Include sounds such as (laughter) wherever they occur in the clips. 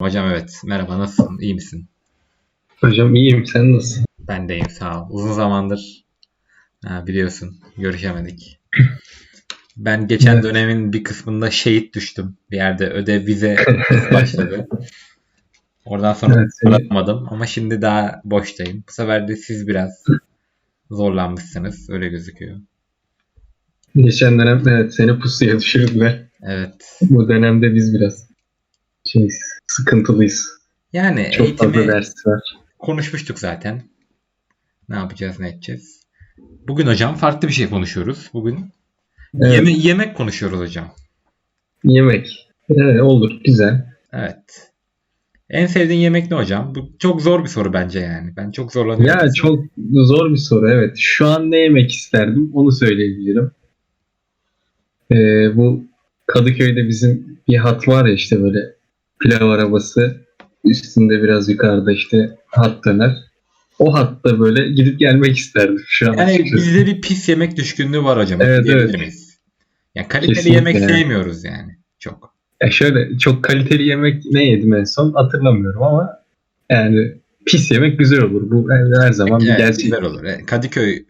Hocam evet. Merhaba nasılsın? İyi misin? Hocam iyiyim sen nasılsın? Ben de iyiyim sağ ol. Uzun zamandır ha, biliyorsun görüşemedik. (laughs) Ben geçen Evet. dönemin bir kısmında şehit düştüm. Bir yerde ödev vize (laughs) başladı. Oradan sonra Evet, aramadım ama şimdi daha boştayım. Bu sefer de siz biraz zorlanmışsınız. Öyle gözüküyor. Geçen dönem evet seni pusuya düşürdüler. Evet. Bu dönemde biz biraz şey sıkıntılıyız. Yani Çok fazla eğitimi ders var. konuşmuştuk zaten. Ne yapacağız, ne edeceğiz. Bugün hocam farklı bir şey konuşuyoruz. Bugün Evet, yeme- yemek konuşuyoruz hocam. yemek. Evet, olur güzel. Evet. En sevdiğin yemek ne hocam? Bu çok zor bir soru bence yani. Ben çok zorlanıyorum. Ya çok zor bir soru evet. Şu an ne yemek isterdim onu söyleyebilirim. Ee, bu Kadıköy'de bizim bir hat var ya işte böyle pilav arabası üstünde biraz yukarıda işte hat döner. O hatta böyle gidip gelmek isterdim şu an Yani açıkçası. bizde bir pis yemek düşkünlüğü var hocam. Evet, evet. miyiz? Yani kaliteli Kesinlikle yemek yani. sevmiyoruz yani. Çok. Ya şöyle çok kaliteli yemek ne yedim en son hatırlamıyorum ama yani pis yemek güzel olur. Bu her, zaman bir gerçek. güzel olur. Yani Kadıköy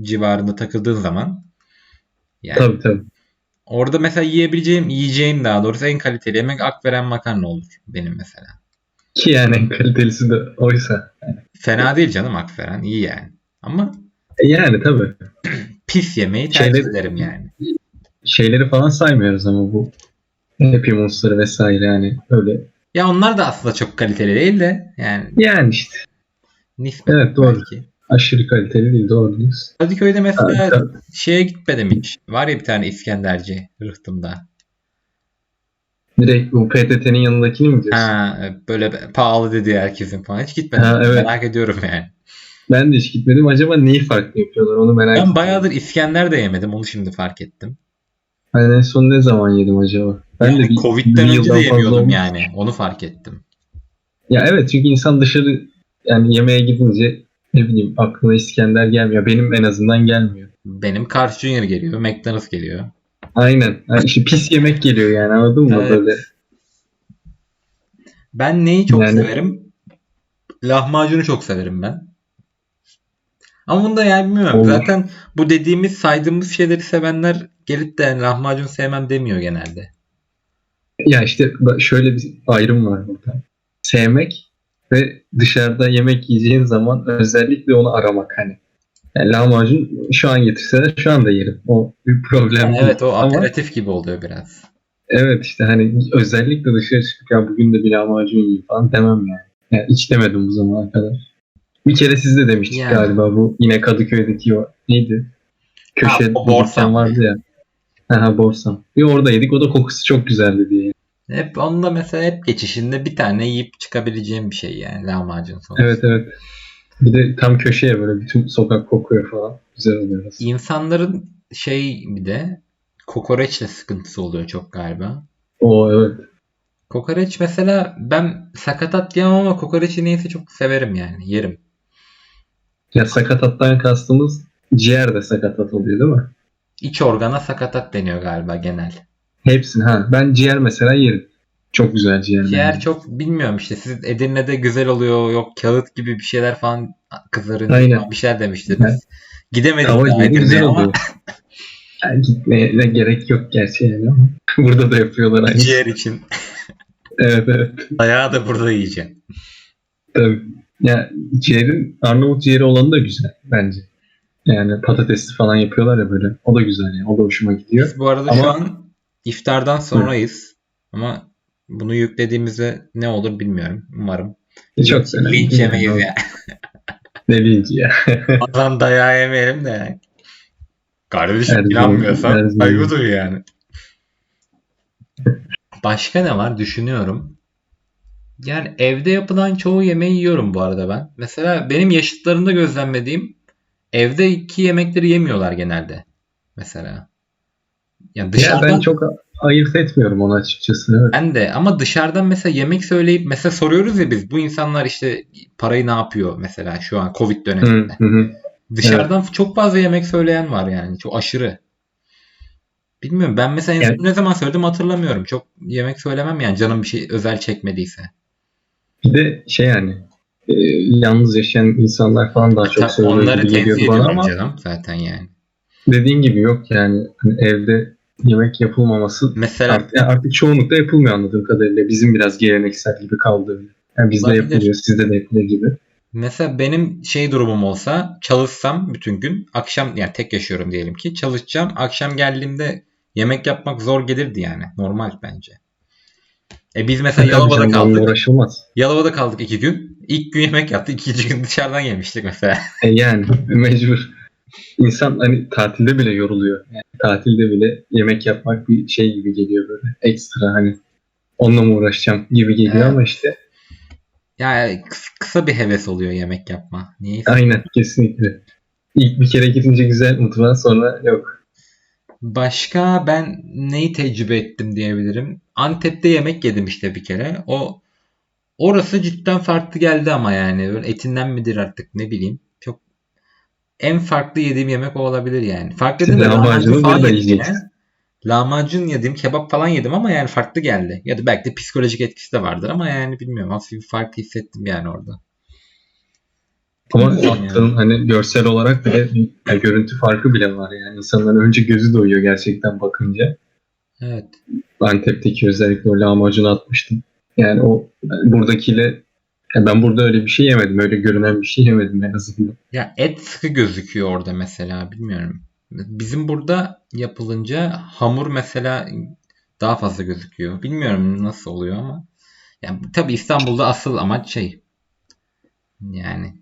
civarında takıldığın zaman yani Tabii tabii. Orada mesela yiyebileceğim, yiyeceğim daha doğrusu en kaliteli yemek Akveren makarna olur benim mesela. Ki yani en kalitelisi de oysa. Fena değil canım Akveren. iyi yani. Ama E yani tabii. (clears throat) pis yemeği tercih Şeyleri- ederim yani. Şeyleri falan saymıyoruz ama bu Happy Monster vesaire yani öyle. Ya onlar da aslında çok kaliteli değil de yani Yani işte nispet Evet, doğru. belki. Aşırı kaliteli değil doğru diyorsun. Kadıköy'de mesela tabii. şeye gitmedim hiç. Var ya bir tane İskenderci Rıhtım'da. Direkt bu PTT'nin yanındakini mi diyorsun? Ha böyle pahalı dedi herkesin falan. Hiç gitmedim. Ha, evet. Merak ediyorum yani. Ben de hiç gitmedim. Acaba neyi farklı yapıyorlar onu merak Ben ediyorum. bayağıdır İskender de yemedim. Onu şimdi fark ettim. Ben en son ne zaman yedim acaba? Ben Yani de bir, Covid'den bir önce de yemiyordum yani. Onu fark ettim. Ya evet çünkü insan dışarı yani yemeğe gidince ne bileyim aklına İskender gelmiyor. Benim en azından gelmiyor. Benim Carl's Jr. geliyor. McDonald's geliyor. Aynen. Yani işte pis yemek geliyor yani anladın mı Evet. böyle? Ben neyi çok Yani- severim? Lahmacunu çok severim ben. Ama bunu da yani bilmiyorum. Olur. Zaten bu dediğimiz saydığımız şeyleri sevenler gelip de yani lahmacun sevmem demiyor genelde. Ya işte şöyle bir ayrım var burada. Sevmek ve dışarıda yemek yiyeceğin zaman özellikle onu aramak hani. Yani lahmacun şu an getirseler şu anda yerim. O bir problem Yani değil. evet o Ama aperatif gibi oluyor biraz. evet işte hani özellikle dışarı çıkıp ya bugün de bir lahmacun yiyeyim falan demem yani. yani hiç demedim bu zamana kadar. Bir kere siz de demiştik Yani. galiba bu yine Kadıköy'deki o neydi? Köşe Ha, dükkan vardı ya. Aha Borsam. Bir orada yedik o da kokusu çok güzeldi diye. Hep onda mesela hep geçişinde bir tane yiyip çıkabileceğim bir şey yani lahmacun sonuçta. Evet evet. Bir de tam köşeye böyle bütün sokak kokuyor falan. Güzel oluyor. aslında. İnsanların şey bir de kokoreçle sıkıntısı oluyor çok galiba. Oo evet. Kokoreç mesela ben sakatat diyemem ama kokoreçi neyse çok severim yani yerim. Ya sakatattan kastımız ciğer de sakatat oluyor değil mi? İç organa sakatat deniyor galiba genel. Hepsini ha. Ben ciğer mesela yerim. Çok güzel ciğer. Ciğer çok bilmiyorum işte siz Edirne'de güzel oluyor yok kağıt gibi bir şeyler falan kızların Aynen. bir şeyler demiştiniz. Evet. Gidemedik Ama daha Edirne'ye ama oluyor. Yani gitmeye de gerek yok gerçi yani ama. (laughs) Burada da yapıyorlar aynı. ciğer için (laughs) Evet evet. dayağı da burada yiyeceğim. Tabii. Ya ciğerin Arnavut ciğeri olanı da güzel bence. Yani patatesli falan yapıyorlar ya böyle. O da güzel yani. O da hoşuma gidiyor. Biz bu arada şu Ama- an iftardan sonrayız. Ama bunu yüklediğimizde ne olur bilmiyorum. Umarım. Çok önemli. Linç yemeyiz ya. (laughs) Ne linci ya. (laughs) Adam dayağı yemeyelim de yani. Kardeşim zaman- inanmıyorsan zaman. saygı yani. Başka ne var düşünüyorum. Yani evde yapılan çoğu yemeği yiyorum bu arada ben. Mesela benim yaşıtlarımda gözlemlediğim evde iki yemekleri yemiyorlar genelde. Mesela. Yani Ya dışarıdan ben çok ayırt etmiyorum onu açıkçası. Evet. Ben de ama dışarıdan mesela yemek söyleyip mesela soruyoruz ya biz bu insanlar işte parayı ne yapıyor mesela şu an Covid döneminde. hı, hı. Dışarıdan çok fazla yemek söyleyen var yani çok aşırı. Bilmiyorum ben mesela en Yani- ne zaman söyledim hatırlamıyorum. Çok yemek söylemem yani canım bir şey özel çekmediyse. Bir de şey yani e, yalnız yaşayan insanlar falan daha çok Tabii söylüyor onları tenzih ediyorum ama canım zaten yani. dediğin gibi yok yani Hani evde yemek yapılmaması Mesela artık, yani artık çoğunlukla yapılmıyor anladığım kadarıyla. Bizim biraz geleneksel gibi kaldı. Yani bizde yapılıyor, sizde de yapılıyor gibi. Mesela benim şey durumum olsa çalışsam bütün gün akşam yani tek yaşıyorum diyelim ki çalışacağım akşam geldiğimde yemek yapmak zor gelirdi yani normal bence. E biz mesela Tabii Yalova'da canım, kaldık. uğraşılmaz. Yalova'da kaldık iki gün. İlk gün yemek yaptık. ikinci gün dışarıdan yemiştik mesela. E yani (laughs) mecbur. İnsan hani tatilde bile yoruluyor. Yani tatilde bile yemek yapmak bir şey gibi geliyor böyle. Ekstra hani onunla mı uğraşacağım gibi geliyor Evet. ama işte Yani kıs- kısa bir heves oluyor yemek yapma. Niyeyse. aynen kesinlikle. İlk bir kere gidince güzel mutfağa sonra yok. Başka ben neyi tecrübe ettim diyebilirim. Antep'te yemek yedim işte bir kere. O orası cidden farklı geldi ama yani böyle etinden midir artık ne bileyim. En farklı yediğim yemek o olabilir yani. Farklı dedim de lahmacun falan yedim. Lahmacun yedim, kebap falan yedim ama yani farklı geldi. Ya da belki de psikolojik etkisi de vardır ama yani bilmiyorum. Hafif bir fark hissettim yani orada. Ama Bilmiyorum attığın hani görsel olarak bile yani görüntü farkı bile var yani. İnsanların önce gözü doyuyor gerçekten bakınca. Evet. Antep'teki özellikle o lahmacunu atmıştım. Yani o buradakiyle ben burada öyle bir şey yemedim. Öyle görünen bir şey yemedim en azından. Ya et sıkı gözüküyor orada mesela bilmiyorum. Bizim burada yapılınca hamur mesela daha fazla gözüküyor. Bilmiyorum nasıl oluyor ama. Yani tabii İstanbul'da asıl amaç şey. Yani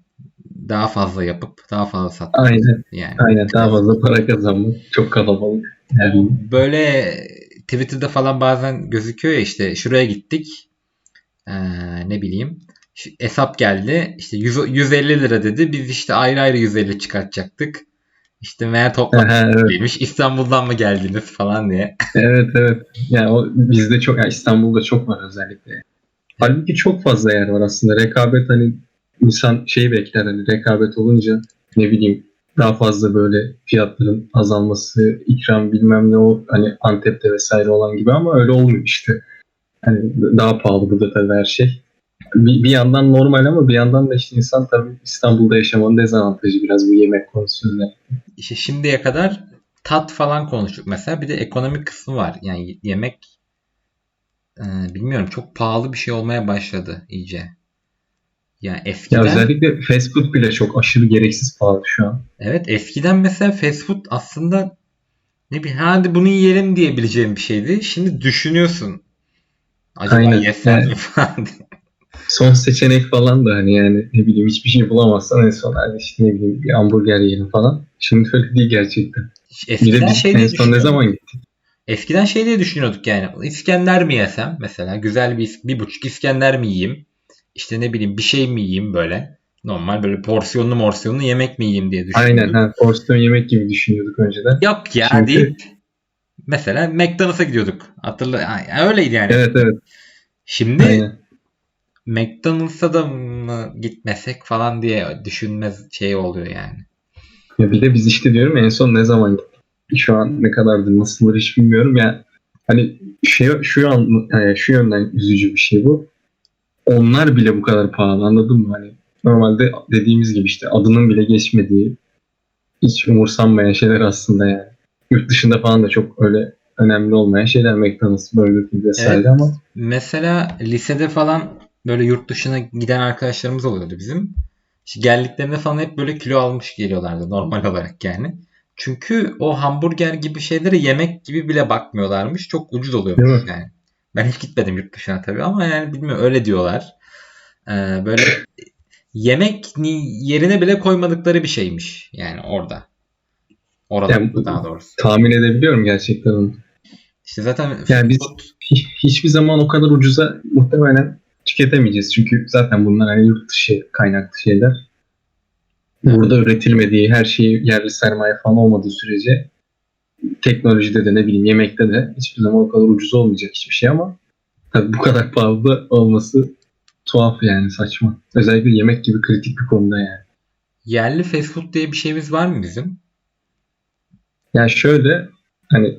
daha fazla yapıp daha fazla satmak. Aynen. Yani. Aynen daha fazla para kazanmak. Çok kalabalık. Yani Böyle Twitter'da falan bazen gözüküyor ya işte şuraya gittik. Ee, ne bileyim. Hesap geldi. İşte 100 150 lira dedi. Biz işte ayrı ayrı 150 çıkartacaktık. İşte meğer Aha, evet. İstanbul'dan mı geldiniz falan diye. evet evet. Yani o bizde çok yani İstanbul'da çok var özellikle. Halbuki çok fazla yer var aslında. Rekabet hani insan şey bekler hani rekabet olunca ne bileyim daha fazla böyle fiyatların azalması, ikram bilmem ne o hani Antep'te vesaire olan gibi ama öyle olmuyor işte. Hani daha pahalı burada tabii her şey. Bir, bir yandan normal ama bir yandan da işte insan tabii İstanbul'da yaşamanın dezavantajı biraz bu yemek konusunda. İşte şimdiye kadar tat falan konuştuk mesela. Bir de ekonomik kısmı var. Yani yemek e, bilmiyorum çok pahalı bir şey olmaya başladı iyice. Yani Ya eskiden özellikle fast food bile çok aşırı gereksiz pahalı şu an. evet eskiden mesela fast food aslında ne bileyim hadi bunu yiyelim diyebileceğim bir şeydi. Şimdi düşünüyorsun. Acaba Aynen. yesem mi (laughs) falan diye. Son seçenek falan da hani yani ne bileyim hiçbir şey bulamazsan en son hadi işte ne bileyim bir hamburger yiyelim falan. Şimdi öyle değil gerçekten. Bir de Eskiden şey en son ne zaman gittik? Eskiden şey diye düşünüyorduk yani. İskender mi yesem mesela güzel bir bir buçuk İskender mi yiyeyim? İşte ne bileyim bir şey mi yiyeyim böyle? Normal böyle porsiyonlu morsiyonlu yemek mi yiyeyim diye düşünüyorduk. Aynen ha, porsiyon yemek gibi düşünüyorduk önceden. Yok ya Şimdi- deyip mesela McDonald's'a gidiyorduk. Hatırla yani öyleydi yani. Evet evet Şimdi aynen. McDonald's'a da mı gitmesek falan diye düşünmez şey oluyor yani. Ya bir de biz işte diyorum ya, en son ne zaman gittik? Şu an ne kadardır nasıldır hiç bilmiyorum ya. Hani şey, şu an yani şu yönden üzücü bir şey bu. Onlar bile bu kadar pahalı anladın mı? Hani normalde dediğimiz gibi işte adının bile geçmediği hiç umursanmayan şeyler aslında yani. Yurt dışında falan da çok öyle önemli olmayan şeyler McDonald's, Burger King vesaire Evet. ama Mesela lisede falan böyle yurt dışına giden arkadaşlarımız oluyordu bizim. İşte geldiklerinde falan hep böyle kilo almış geliyorlardı normal olarak yani. Çünkü o hamburger gibi şeylere yemek gibi bile bakmıyorlarmış. Çok ucuz oluyormuş yani. Ben hiç gitmedim yurt dışına tabii ama yani bilmiyorum öyle diyorlar. Ee, böyle yemek yerine bile koymadıkları bir şeymiş yani orada. Orada Yani daha doğrusu. tahmin edebiliyorum gerçekten onu. İşte zaten Yani biz- hiçbir zaman o kadar ucuza muhtemelen tüketemeyeceğiz. Çünkü zaten bunlar hani yurt dışı kaynaklı şeyler. Burada üretilmediği, her şeyi yerli sermaye falan olmadığı sürece teknolojide de ne bileyim yemekte de hiçbir zaman o kadar ucuz olmayacak hiçbir şey ama tabii bu kadar pahalı olması tuhaf yani saçma. Özellikle yemek gibi kritik bir konuda yani. yerli fast food diye bir şeyimiz var mı bizim? Yani şöyle hani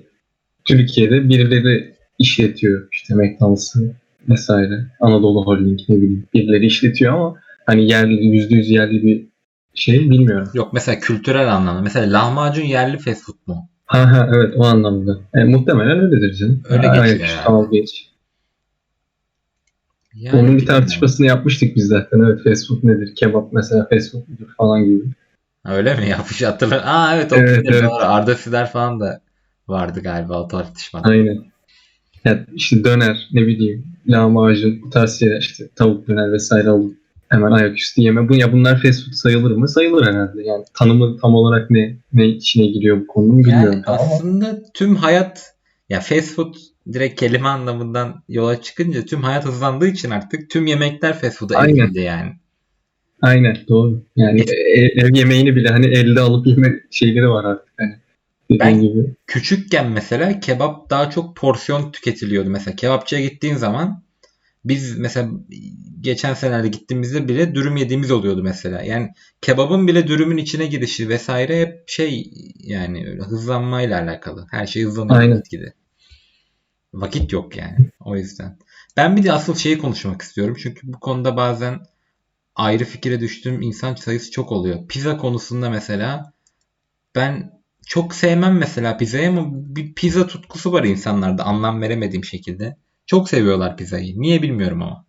Türkiye'de birileri işletiyor işte McDonald's'ı vesaire. Anadolu Holding ne bileyim birileri işletiyor ama hani yerli yüzde yüz yerli bir şey bilmiyorum. Yok mesela kültürel anlamda. Mesela lahmacun yerli fast food mu? Ha ha evet o anlamda. E, muhtemelen öyledir canım. Öyle Ha, geçiyor evet, yani. Tamam geç. Yani Onun bir tartışmasını yapmıştık biz zaten. Evet fast food nedir? Kebap mesela fast food mudur falan gibi. Öyle mi? (laughs) Yapmış hatırlar. Aa evet o Evet, evet. Arda Sider falan da vardı galiba o tartışmada. Aynen. Ya işte döner ne bileyim lahmacun bu tarz şeyler işte tavuk döner vesaire alıp hemen ayaküstü yeme. Bu, ya bunlar fast food sayılır mı? Sayılır herhalde. Yani tanımı tam olarak ne ne içine giriyor bu konunun bilmiyorum. Yani ama aslında tüm hayat ya fast food direkt kelime anlamından yola çıkınca tüm hayat hızlandığı için artık tüm yemekler fast food'a evrildi yani. Aynen doğru. Yani ev, ev yemeğini bile hani elde alıp yeme şeyleri var artık. Ben- gibi. Küçükken mesela kebap daha çok porsiyon tüketiliyordu. Mesela kebapçıya gittiğin zaman biz mesela geçen senelerde gittiğimizde bile dürüm yediğimiz oluyordu mesela. Yani kebabın bile dürümün içine girişi vesaire hep şey yani öyle hızlanmayla alakalı. Her şey hızlanıyor Aynen. gitgide. Vakit yok yani o yüzden. Ben bir de asıl şeyi konuşmak istiyorum. Çünkü bu konuda bazen ayrı fikire düştüğüm insan sayısı çok oluyor. Pizza konusunda mesela ben çok sevmem mesela pizzayı ama bir pizza tutkusu var insanlarda anlam veremediğim şekilde. Çok seviyorlar pizzayı. Niye bilmiyorum ama.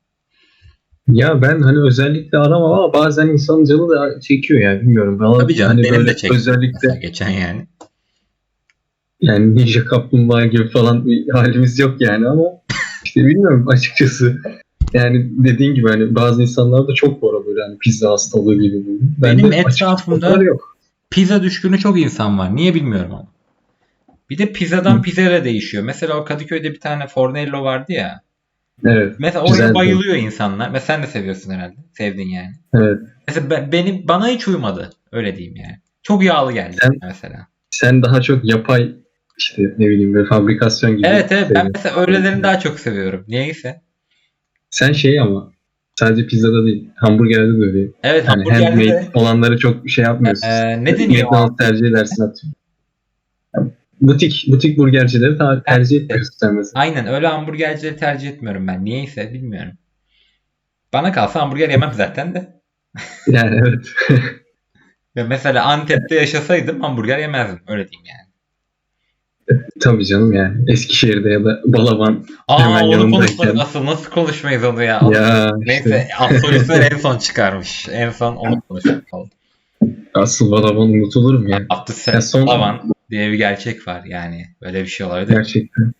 Ya ben hani özellikle aramam ama bazen insanın canı da çekiyor yani bilmiyorum. Bana Tabii canım, hani benim de böyle çekti. özellikle geçen yani. yani Ninja Kaplumbağa gibi falan bir halimiz yok yani ama işte bilmiyorum açıkçası. Yani dediğin gibi hani bazı insanlarda çok var böyle hani pizza hastalığı gibi bu. Benim Bende açıkçası etrafımda- yok. Pizza düşkünü çok insan var. Niye bilmiyorum ama. Bir de pizzadan pizzaya değişiyor. Mesela o Kadıköy'de bir tane Fornello vardı ya. Evet, Mesela oraya bayılıyor insanlar. Mesela sen de seviyorsun herhalde. Sevdin yani. evet. Mesela ben, beni, bana hiç uymadı. Öyle diyeyim yani. Çok yağlı geldi Sen- mesela. Sen daha çok yapay işte ne bileyim böyle fabrikasyon gibi. Evet evet ben seviyorsun. mesela öylelerini daha çok seviyorum. Niyeyse. Sen şey ama sadece pizzada değil hamburgerde de öyle. Evet Yani hamburgerde handmade de olanları çok şey yapmıyorsun. Ee, ne deniyor? McDonald's tercih edersin atıyorum. Butik, butik burgercileri ta- tercih etmiyorsun sen mesela. Aynen öyle hamburgercileri tercih etmiyorum ben. Niyeyse bilmiyorum. Bana kalsa hamburger yemem zaten de. Yani evet. (laughs) Ve mesela Antep'te yaşasaydım hamburger yemezdim. Öyle diyeyim yani. Tabii canım yani. Eskişehir'de ya da Balaban. Aa Hemen onu yanındayken. konuşmadık asıl. Nasıl konuşmayız onu ya? Ya Neyse işte Absolutler en son çıkarmış. En son onu konuşalım. asıl Balaban unutulur mu ya? Abdüsselam Ya son- Avan diye bir gerçek var yani. Böyle bir şey olabilir. Gerçekten.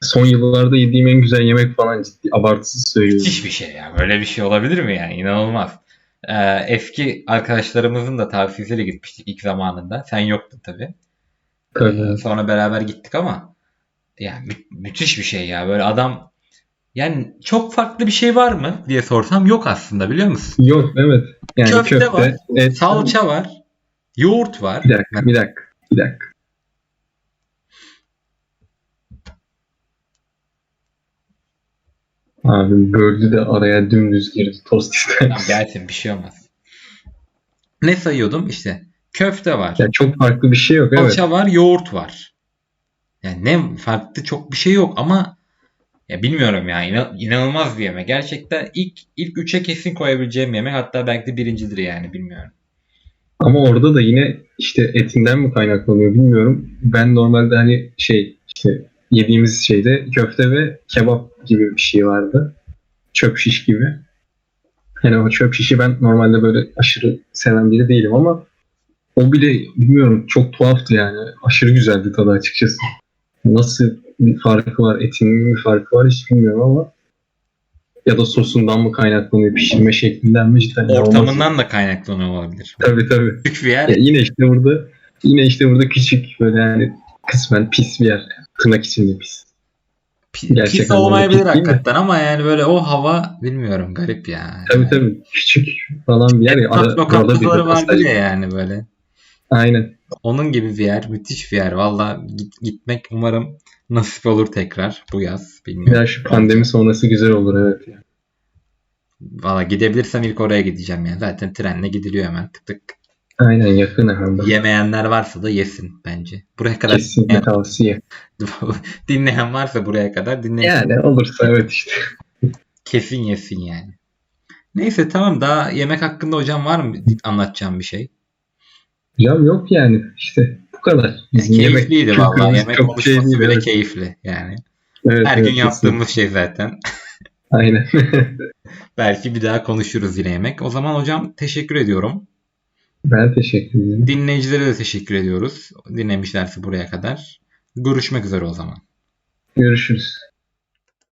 Son yıllarda yediğim en güzel yemek falan ciddi abartısız söylüyorum. Müthiş bir şey ya. Böyle bir şey olabilir mi yani? İnanılmaz. Ee, eski arkadaşlarımızın da tavsiyesiyle gitmiştik ilk zamanında. Sen yoktun tabii. Tabii. Sonra beraber gittik ama yani mü- müthiş bir şey ya. Böyle adam yani çok farklı bir şey var mı diye sorsam yok aslında biliyor musun? Yok evet. Yani Köfte köfte, var, et. Salça var, yoğurt var. Bir dakika, bir dakika, bir dakika. Abi böldü de araya dümdüz girdi tost ister. Tamam, gelsin bir şey olmaz. Ne sayıyordum? İşte köfte var. Ya çok farklı bir şey yok evet. Salça var, yoğurt var. Yani ne farklı çok bir şey yok ama ya bilmiyorum ya inan- inanılmaz bir yemek. Gerçekten ilk ilk üçe kesin koyabileceğim yemek hatta belki de birincidir yani bilmiyorum. Ama orada da yine işte etinden mi kaynaklanıyor bilmiyorum. Ben normalde hani şey işte yediğimiz şeyde köfte ve kebap gibi bir şey vardı. Çöp şiş gibi. Yani o çöp şişi ben normalde böyle aşırı seven biri değilim ama o bile bilmiyorum çok tuhaftı yani. Aşırı güzeldi tadı açıkçası. Nasıl bir farkı var, etinin bir farkı var hiç bilmiyorum ama ya da sosundan mı kaynaklanıyor, pişirme şeklinden mi cidden. Ortamından da kaynaklanıyor olabilir. Tabii tabii. Küçük bir yer. Ya yine işte burada yine işte burada küçük böyle yani kısmen pis bir yer. Tırnak içinde pis. pi- gerçek Pis olmayabilir değil mi? hakikaten ama yani böyle o hava bilmiyorum garip ya. Tabii tabii küçük falan bir yer ya. Ara, lokantaları pasaj- ya yani böyle. Aynen. Onun gibi bir yer. Müthiş bir yer. Valla git, gitmek umarım nasip olur tekrar bu yaz. Bilmiyorum. Ya şu pandemi sonrası güzel olur evet. ya. Valla gidebilirsem ilk oraya gideceğim yani. Zaten trenle gidiliyor hemen tık tık. Aynen yakın ahanda. Yemeyenler varsa da yesin bence. Buraya kadar Kesinlikle tavsiye. (laughs) dinleyen varsa buraya kadar dinlesin. Yani olursa evet işte. Kesin yesin yani. Neyse tamam daha yemek hakkında hocam var mı anlatacağım bir şey? Hocam yok yani işte bu kadar. Bizim Keyifliydi yemek vallahi. kültürümüz Yemek çok konuşması değil, bile evet. keyifli yani. Evet, Her evet, gün yaptığımız şey zaten. kesinlikle. (laughs) Aynen. (laughs) Belki bir daha konuşuruz yine yemek. O zaman hocam teşekkür ediyorum. ben teşekkür ederim. Dinleyicilere de teşekkür ediyoruz. Dinlemişlerse buraya kadar. Görüşmek üzere o zaman. Görüşürüz.